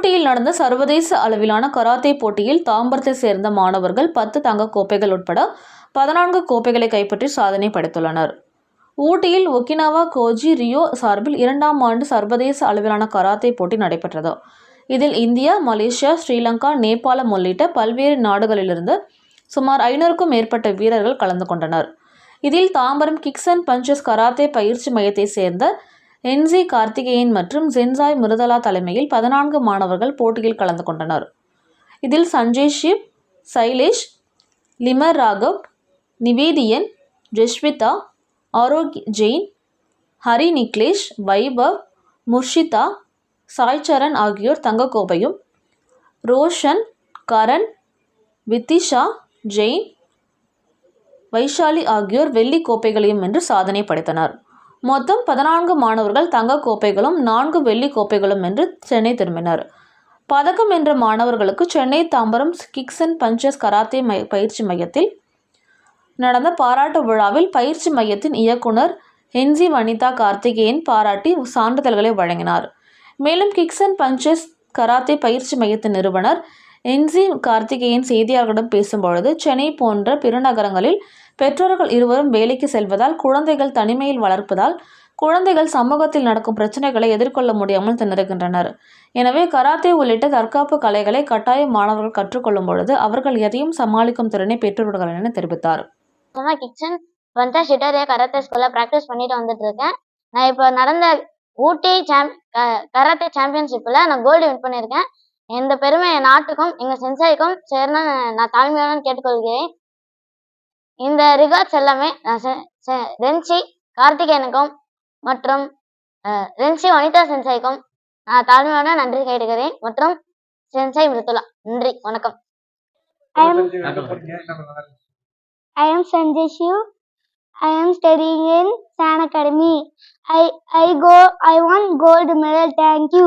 ஊட்டியில் நடந்த சர்வதேச அளவிலான கராத்தே போட்டியில் தாம்பரத்தை சேர்ந்த மாணவர்கள் பத்து தங்க கோப்பைகள் உட்பட பதினான்கு கோப்பைகளை கைப்பற்றி சாதனை படைத்துள்ளனர். ஊட்டியில் ஒக்கினாவா கோஜி ரியோ சார்பில் இரண்டாம் ஆண்டு சர்வதேச அளவிலான கராத்தே போட்டி நடைபெற்றது. இதில் இந்தியா மலேசியா ஸ்ரீலங்கா நேபாளம் உள்ளிட்ட பல்வேறு நாடுகளிலிருந்து சுமார் ஐநூறுக்கும் மேற்பட்ட வீரர்கள் கலந்து கொண்டனர். இதில் Tambaram kicks and punches karate பயிற்சி மையத்தை சேர்ந்த என்ஜி கார்த்திகேயன் மற்றும் ஜென்சாய் மிருதலா தலைமையில் பதினான்கு மாணவர்கள் போட்டியில் கலந்து கொண்டனர். இதில் சஞ்சய் ஷிப் சைலேஷ் லிமர் ராகவ் நிவேதியன் ஜெஷ்விதா ஆரோக் ஜெயின் ஹரி நிக்லேஷ் வைபவ் முர்ஷிதா சாய் சரண் ஆகியோர் தங்கக்கோப்பையும் ரோஷன் கரண் வித்திஷா ஜெயின் வைஷாலி ஆகியோர் வெள்ளிக் கோப்பைகளையும் வென்று சாதனை படைத்தனர். மொத்தம் பதினான்கு மாணவர்கள் தங்கக் கோப்பைகளும் நான்கு வெள்ளி கோப்பைகளும் என்று சென்னை திரும்பினர். பதக்கம் என்ற மாணவர்களுக்கு Chennai Tambaram kicks and punches karate my பயிற்சி மையத்தில் நடந்த பாராட்டு விழாவில் பயிற்சி மையத்தின் இயக்குனர் ஹென்சி வனிதா கார்த்திகேயன் பாராட்டி சான்றிதழ்களை வழங்கினார். மேலும் கிக்ஸ் அண்ட் பஞ்சஸ் கராத்தே பயிற்சி மையத்தின் நிறுவனர் என்சி கார்த்திகேயன் செய்தியாளர்களிடம் பேசும்பொழுது சென்னை போன்ற பெருநகரங்களில் பெற்றோர்கள் இருவரும் வேலைக்கு செல்வதால் குழந்தைகள் தனிமையில் வளர்ப்பதால் குழந்தைகள் சமூகத்தில் நடக்கும் பிரச்சனைகளை எதிர்கொள்ள முடியாமல் திணறுகின்றனர். எனவே கராத்தே உள்ளிட்ட தற்காப்பு கலைகளை கட்டாய மாணவர்கள் கற்றுக்கொள்ளும் பொழுது அவர்கள் எதையும் சமாளிக்கும் திறனை பெற்றுவிடுகிறார் என தெரிவித்தார். கிச்சன் வந்து ஷிட்டரே கராத்தே ஸ்கூலில் ப்ராக்டிஸ் பண்ணிட்டு வந்துட்டு இருக்கேன். நான் இப்போ நடந்த ஊட்டி சாம் கராத்தே சாம்பியன்ஷிப்பில் நான் கோல்டு வின் பண்ணியிருக்கேன். இந்த பெருமை என் நாட்டுக்கும் எங்கள் சென்சாய்க்கும் சேர்ந்து நான் தாழ்மையுடன் கேட்டுக்கொள்கிறேன் இந்த ரிகார்ட்ஸ் எல்லாமே நான் செ- செ- ரென்சி கார்த்திகேயனுக்கும் மற்றும் ரென்சி வனிதா சென்சாய்க்கும் நான் தாழ்மையுடன் நன்றி கேட்டுக்கிறேன் மற்றும் சென்சாய் மிருத்துலா நன்றி வணக்கம் I am I I am Sanjay Shiv. I am studying in San Academy. I I go I want gold medal. Thank you.